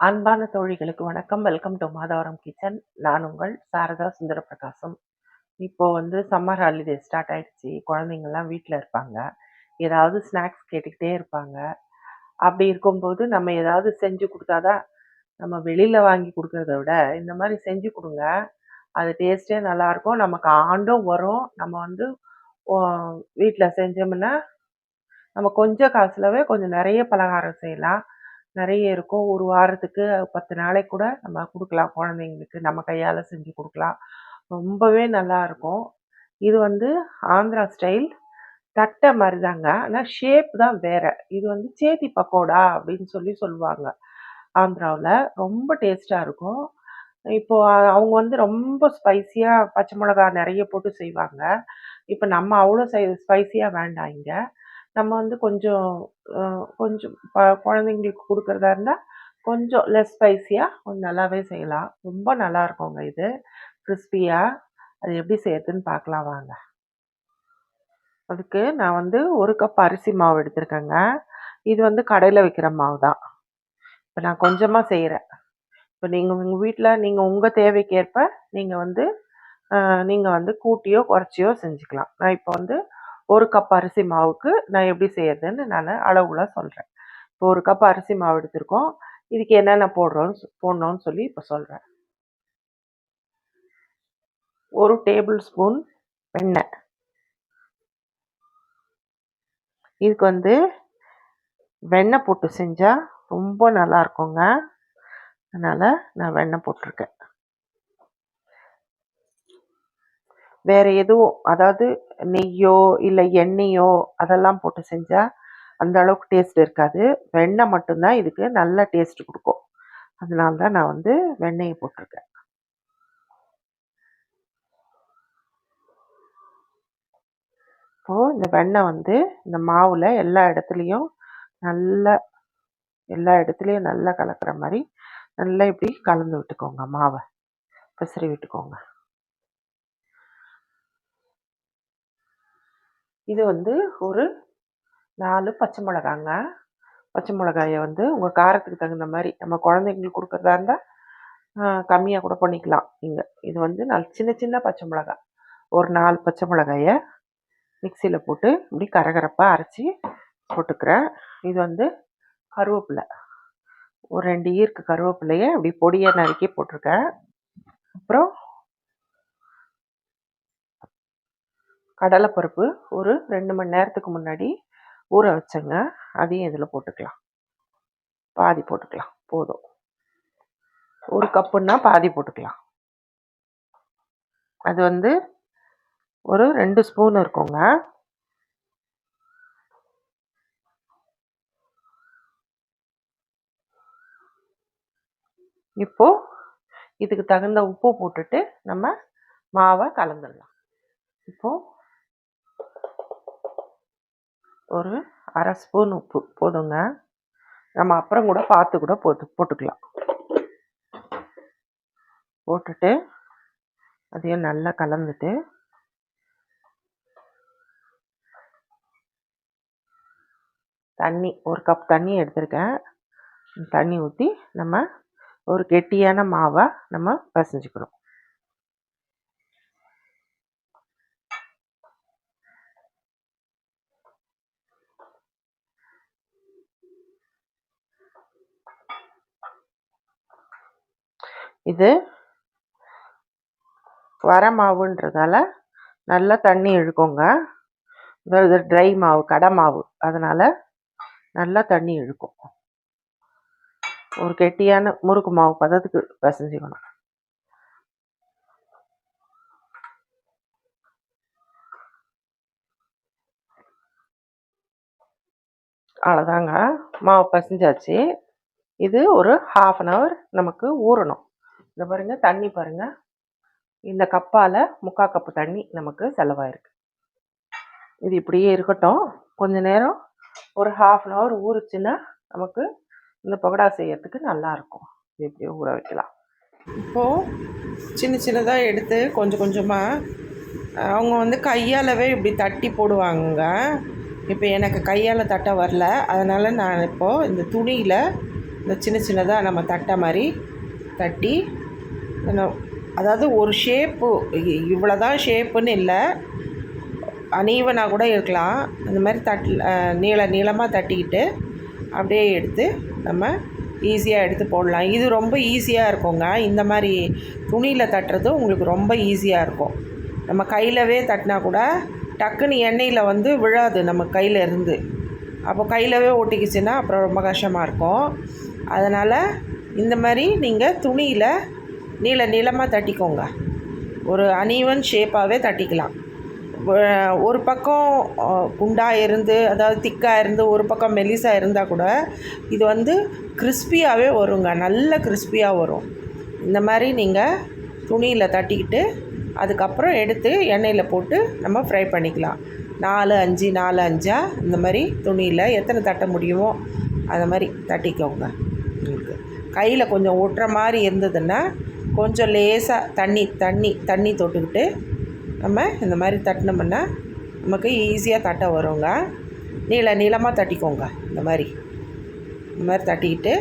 அன்பான தோழிகளுக்கு வணக்கம். Welcome to Madhavaram kitchen நான் உங்கள் சாரதா சுந்தர பிரகாசம் இப்போ வந்து சம்மர் ஹாலிடே ஸ்டார்ட் ஆயிடுச்சு. குழந்தைங்கள்லாம் வீட்டில் இருப்பாங்க. ஏதாவது ஸ்நாக்ஸ் கேட்டுக்கிட்டே இருப்பாங்க. அப்படி இருக்கும்போது நம்ம ஏதாவது செஞ்சு கொடுத்தாதான் நம்ம வெளியில் வாங்கி கொடுக்கறத விட இந்த மாதிரி செஞ்சு கொடுங்க. அது டேஸ்ட்டே நல்லாயிருக்கும் நமக்கு ஆண்டும் வரும். நம்ம வந்து வீட்டில் செஞ்சோம்னா நம்ம கொஞ்சம் காசுலவே கொஞ்சம் நிறைய பலகாரம் செய்யலாம். நிறைய இருக்கும். ஒரு வாரத்துக்கு பத்து நாளைக்கு கூட நம்ம கொடுக்கலாம் குழந்தைங்களுக்கு. நம்ம கையால் செஞ்சு கொடுக்கலாம். ரொம்பவே நல்லாயிருக்கும் இது வந்து ஆந்திரா ஸ்டைல். தட்டை மாதிரி தாங்க ஆனால் ஷேப் தான் வேறு. இது வந்து சேத்தி பக்கோடா அப்படின்னு சொல்லி சொல்லுவாங்க ஆந்திராவில். ரொம்ப டேஸ்ட்டாக இருக்கும். இப்போ அவங்க வந்து ரொம்ப ஸ்பைசியாக பச்சை மிளகா நிறைய போட்டு செய்வாங்க. இப்போ நம்ம அவ்வளோ சை ஸ்பைசியாக வேண்டாம் இங்கே. நம்ம வந்து கொஞ்சம் கொஞ்சம் ப குழந்தைங்களுக்கு கொடுக்குறதா இருந்தால் கொஞ்சம் லெஸ் ஸ்பைஸியாக கொஞ்சம் நல்லாவே செய்யலாம். ரொம்ப நல்லா இருக்குங்க இது. கிறிஸ்பியாக அது எப்படி செய்யறதுன்னு பார்க்கலாம் வாங்க. அதுக்கு நான் வந்து ஒரு கப் அரிசி மாவு எடுத்திருக்கேங்க. இது வந்து கடையில் வைக்கிற மாவு தான் இப்போ நான் கொஞ்சமாக செய்கிறேன் இப்போ நீங்கள் உங்கள் வீட்டில் நீங்கள் உங்கள் தேவைக்கேற்ப நீங்கள் வந்து நீங்கள் வந்து கூட்டியோ குறைச்சியோ செஞ்சுக்கலாம். நான் இப்போ வந்து ஒரு கப் அரிசி மாவுக்கு நான் எப்படி செய்யறதுன்னு நான் அளவுல சொல்கிறேன் இப்போ ஒரு கப் அரிசி மாவு எடுத்திருக்கோம். இதுக்கு என்னென்ன போடுறோன்னு போடணும்னு சொல்லி இப்போ சொல்கிறேன் ஒரு டேபிள் ஸ்பூன் வெண்ணெய் இதுக்கு வந்து வெண்ணெய் போட்டு செஞ்சால் ரொம்ப நல்லா இருக்குங்க. அதனால் நான் வெண்ணெய் போட்டிருக்கேன். வேற எதுவும் அதாவது நெய்யோ இல்லை எண்ணெயோ அதெல்லாம் போட்டு செஞ்சால் அந்த அளவுக்கு டேஸ்ட் இருக்காது. வெண்ணெய் மட்டும்தான் இதுக்கு நல்ல டேஸ்ட் கொடுக்கும். அதனால தான் நான் வந்து வெண்ணெயை போட்டிருக்கேன். இப்போது இந்த வெண்ணெய் வந்து இந்த மாவில் எல்லா இடத்துலையும் நல்லா எல்லா இடத்துலையும் நல்லா கலக்கிற மாதிரி நல்லா இப்படி கலந்து விட்டுக்கோங்க மாவை. பிசறி விட்டுக்கோங்க. இது வந்து ஒரு நாலு பச்சை மிளகாங்க. பச்சை மிளகாயை வந்து உங்கள் காரத்துக்கு தகுந்த மாதிரி நம்ம குழந்தைங்களுக்கு கொடுக்குறதா இருந்தால் கம்மியாக கூட பண்ணிக்கலாம் இங்கே இது வந்து நல்ல சின்ன சின்ன பச்சை மிளகாய் ஒரு நாலு பச்சை மிளகாயை மிக்சியில் போட்டு இப்படி கரகரப்பாக அரைச்சி போட்டுக்கிறேன். இது வந்து கருவேப்பிலை. ஒரு ரெண்டு ஈர்க்கு கருவேப்பிலையை இப்படி பொடியை நறுக்கி போட்டிருக்கேன். அப்புறம் கடலைப்பருப்பு ஒரு ரெண்டு மணி நேரத்துக்கு முன்னாடி ஊற வச்சேங்க. அதையும் இதில் போட்டுக்கலாம். பாதி போட்டுக்கலாம். போதும். ஒரு கப்புன்னா பாதி போட்டுக்கலாம். அது வந்து ஒரு ரெண்டு ஸ்பூன் இருக்குங்க. இப்போ இதுக்கு தகுந்த உப்பு போட்டுட்டு நம்ம மாவை கலந்துடலாம். இப்போது ஒரு அரை ஸ்பூன் உப்பு போதுங்க. நம்ம அப்புறம் கூட பார்த்து கூட போட்டு போட்டுக்கலாம். போட்டுட்டு அதையும் நல்லா கலந்துட்டு தண்ணி ஒரு கப் தண்ணி எடுத்திருக்கேன். தண்ணி ஊற்றி நம்ம ஒரு கெட்டியான மாவை நம்ம பிசைஞ்சுக்கணும். இது வர மாவுன்றதால நல்லா தண்ணி இழுக்குங்க. இது ட்ரை மாவு கடை மாவு. அதனால் நல்லா தண்ணி இழுக்கும். ஒரு கெட்டியான முறுக்கு மாவு பதத்துக்கு பிசைஞ்சிக்கணும். அவ்வளோதாங்க மாவு பசைஞ்சாச்சு. இது ஒரு ஹாஃப் அன் ஹவர் நமக்கு ஊறணும். இந்த பாருங்க தண்ணி பாருங்க. இந்த கப்பால் முக்கால் கப்பு தண்ணி நமக்கு செலவாயிருக்கு. இது இப்படியே இருக்கட்டும். கொஞ்ச நேரம் ஒரு ஹாஃப் அன் ஹவர் ஊறுச்சுன்னா நமக்கு இந்த பகடா செய்யறதுக்கு நல்லாயிருக்கும் இது இப்படியே ஊற வைக்கலாம். இப்போது சின்ன சின்னதாக எடுத்து கொஞ்சம் கொஞ்சமாக அவங்க வந்து கையாலவே இப்படி தட்டி போடுவாங்க. இப்போ எனக்கு கையால் தட்ட வரல. அதனால் நான் இப்போது இந்த துணியில் இந்த சின்ன சின்னதாக நம்ம தட்டை மாதிரி தட்டி அதாவது ஒரு ஷேப்பு இவ்வளோ தான் ஷேப்புன்னு இல்லை. அனீவனாக கூட இருக்கலாம். இந்த மாதிரி தட் நீள நீளமாக தட்டிக்கிட்டு அப்படியே எடுத்து நம்ம ஈஸியாக எடுத்து போடலாம். இது ரொம்ப ஈஸியாக இருக்குங்க. இந்த மாதிரி துணியில் தட்டுறது உங்களுக்கு ரொம்ப ஈஸியாக இருக்கும். நம்ம கையிலவே தட்டினா கூட டக்குன்னு எண்ணெயில் வந்து விழாது நம்ம கையில் இருந்து. அப்போ கையிலவே ஒட்டிக்கிச்சுன்னா அப்புறம் ரொம்ப கஷ்டமாக இருக்கும். அதனால் இந்த மாதிரி நீங்கள் துணியில் நீள நீளமாக தட்டிக்கோங்க. ஒரு அனீவன் ஷேப்பாகவே தட்டிக்கலாம். ஒரு பக்கம் குண்டாக இருந்து அதாவது திக்காக இருந்து ஒரு பக்கம் மெலிசாக இருந்தால் கூட இது வந்து கிறிஸ்பியாகவே வருங்க. நல்ல கிறிஸ்பியாக வரும். இந்த மாதிரி நீங்கள் துணியில் தட்டிக்கிட்டு அதுக்கப்புறம் எடுத்து எண்ணெயில் போட்டு நம்ம ஃப்ரை பண்ணிக்கலாம். நாலு அஞ்சு நாலு அஞ்சா இந்த மாதிரி துணியில் எத்தனை தட்ட முடியுமோ அந்த மாதிரி தட்டிக்கோங்க. கையில் கொஞ்சம் ஒட்டுற மாதிரி இருந்ததுன்னா கொஞ்சம் லேசாக தண்ணி தண்ணி தண்ணி தொட்டுக்கிட்டு நம்ம இந்த மாதிரி தட்டினோம்னா நமக்கு ஈஸியாக தட்ட வருங்க. நீள நீளமாக தட்டிக்கோங்க இந்த மாதிரி. இந்த மாதிரி தட்டிக்கிட்டு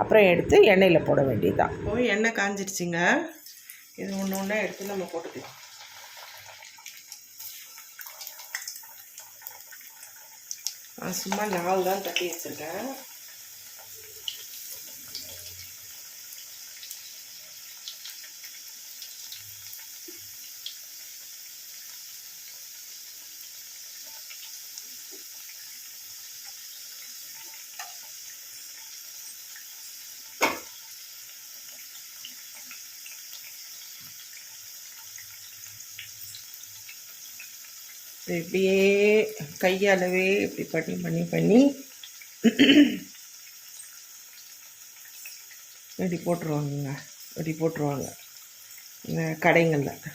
அப்புறம் எடுத்து எண்ணெயில் போட வேண்டியதுதான். இப்போ எண்ணெய் காஞ்சிடுச்சிங்க. இது ஒன்று ஒன்றா எடுத்து நம்ம போட்டுக்கலாம். நான் சும்மா நாலு தான் தட்டி வச்சுருக்கேன். இப்படியே கையாலவே இப்படி பண்ணி பண்ணி பண்ணி இப்படி போட்டுருவாங்கங்க. இப்படி போட்டுருவாங்க. இந்த கடைங்களில்.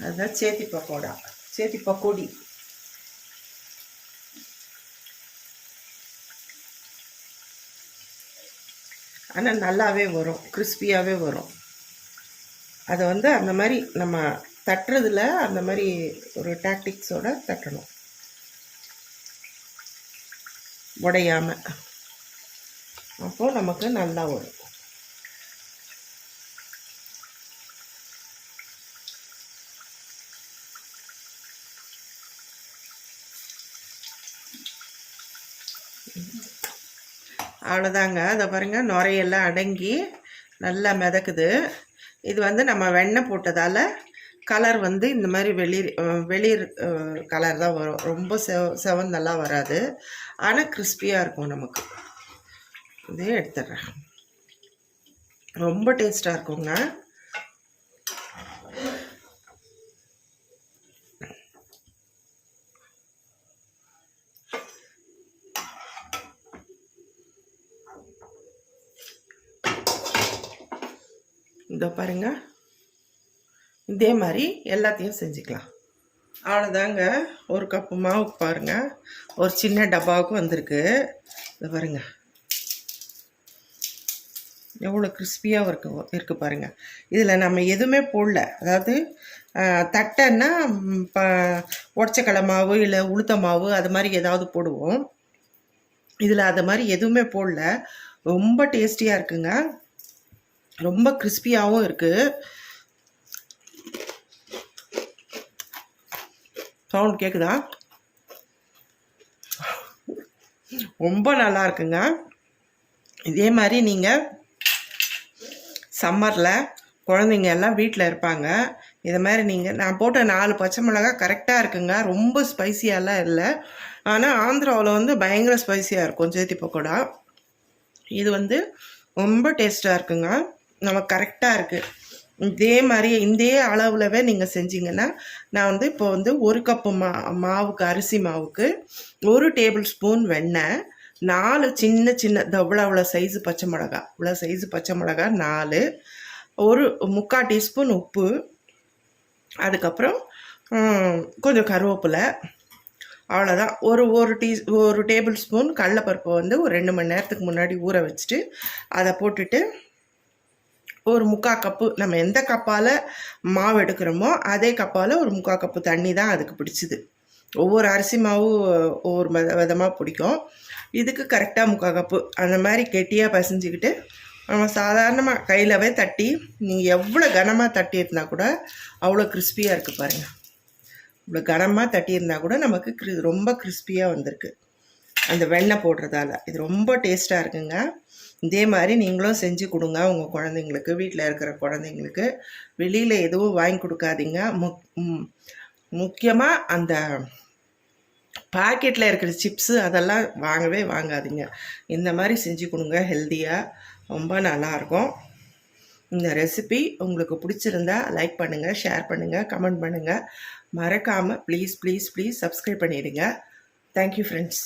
அதுதான் சேத்தி பக்கோடா. சேத்தி பக்கோடி. ஆனால் நல்லாவே வரும். கிறிஸ்பியாகவே வரும். அதை வந்து அந்த மாதிரி நம்ம தட்டுறதுல அந்த மாதிரி ஒரு டாக்டிக்ஸோட தட்டணும். உடையாமல் அப்போது நமக்கு நல்லா வரும். அவ்வளோதாங்க. அதை பாருங்கள் நுரையெல்லாம் அடங்கி நல்லா மிதக்குது. இது வந்து நம்ம வெண்ணெய் போட்டதால் கலர் வந்து இந்த மாதிரி வெளிர் வெளிர் கலர் தான் வரும். ரொம்ப செவ செவந்தெல்லாம் வராது. ஆனால் கிறிஸ்பியாக இருக்கும் நமக்கு. இதே எடுத்துடுறேன். ரொம்ப டேஸ்ட்டாக இருக்குங்க. இதோ பாருங்க. இதே மாதிரி எல்லாத்தையும் செஞ்சுக்கலாம். அவ்வளோதாங்க. ஒரு கப்பு மாவுக்கு பாருங்க. ஒரு சின்ன டப்பாவுக்கு வந்திருக்கு. இதை பாருங்க. எவ்வளோ கிறிஸ்பியாக இருக்கு இருக்கு பாருங்கள் இதில் நம்ம எதுவுமே போடல. அதாவது தட்டைன்னா உடச்சக்கலை உடச்சக்கடலை மாவு இல்லை உளுத்த மாவு அது மாதிரி ஏதாவது போடுவோம். இதில் அது மாதிரி எதுவுமே போடல. ரொம்ப டேஸ்டியாக இருக்குங்க. ரொம்ப கிறிஸ்பியாகவும் இருக்குது சவுண்ட் கேட்குதா ரொம்ப நல்லா இருக்குங்க. இதே மாதிரி நீங்கள் சம்மரில் குழந்தைங்க எல்லாம் வீட்டில் இருப்பாங்க. இது மாதிரி நீங்கள் நான் போட்ட நாலு பச்சை மிளகா கரெக்டாக இருக்குங்க. ரொம்ப ஸ்பைசியாலாம் இல்லை. ஆனால் ஆந்திராவில் வந்து பயங்கர ஸ்பைசியாக இருக்கும் சேத்தி பக்கோடா. இது வந்து ரொம்ப டேஸ்ட்டாக இருக்குங்க. நமக்கு கரெக்டாக இருக்குது இதே மாதிரி இதே அளவுலவே நீங்கள் செஞ்சீங்கன்னா நான் வந்து இப்போ வந்து ஒரு கப்பு மா மாவுக்கு அரிசி மாவுக்கு ஒரு டேபிள் ஸ்பூன் வெண்ணெய் நாலு சின்ன சின்ன இவ்வளோ அவ்வளோ சைஸு பச்சை மிளகா இவ்வளோ சைஸு பச்சை மிளகா நாலு ஒரு முக்கால் டீஸ்பூன் உப்பு அதுக்கப்புறம் கொஞ்சம் கருவேப்பிலை அவ்வளோதான் ஒரு ஒரு டீ ஒரு டேபிள் ஸ்பூன் கடலப்பருப்பை வந்து ஒரு ரெண்டு மணி நேரத்துக்கு முன்னாடி ஊற வச்சுட்டு அதை போட்டுட்டு ஒரு முக்கால் கப்பு நம்ம எந்த கப்பால் மாவு எடுக்கிறோமோ அதே கப்பால் ஒரு முக்கால் கப்பு தண்ணி தான் அதுக்கு பிடிச்சிது. ஒவ்வொரு அரிசி மாவு ஒவ்வொரு வித விதமாக பிடிக்கும். இதுக்கு கரெக்டாக முக்கால் கப்பு. அந்த மாதிரி கெட்டியாக பசைஞ்சிக்கிட்டு நம்ம சாதாரணமாக கையிலவே தட்டி நீங்கள் எவ்வளோ கனமாக தட்டி இருந்தால் கூட அவ்வளோ கிறிஸ்பியாக இருக்குது பாருங்கள் இவ்வளோ கனமாக தட்டியிருந்தா கூட நமக்கு கிரி ரொம்ப கிறிஸ்பியாக வந்திருக்கு. அந்த வெண்ணெய் போடுறதால. இது ரொம்ப டேஸ்ட்டாக இருக்குங்க. இதே மாதிரி நீங்களும் செஞ்சு கொடுங்க உங்கள் குழந்தைங்களுக்கு வீட்டில் இருக்கிற குழந்தைங்களுக்கு. வெளியில் எதுவும் வாங்கி கொடுக்காதீங்க. முக் முக்கியமாக அந்த பாக்கெட்டில் இருக்கிற சிப்ஸு அதெல்லாம் வாங்கவே வாங்காதீங்க. இந்த மாதிரி செஞ்சு கொடுங்க ஹெல்த்தியாக ரொம்ப நல்லாயிருக்கும். இந்த ரெசிபி உங்களுக்கு பிடிச்சிருந்தா லைக் பண்ணுங்கள் ஷேர் பண்ணுங்கள் கமெண்ட் பண்ணுங்கள் மறக்காமல் ப்ளீஸ் ப்ளீஸ் ப்ளீஸ் சப்ஸ்கிரைப் பண்ணிவிடுங்க தேங்க்யூ ஃப்ரெண்ட்ஸ்.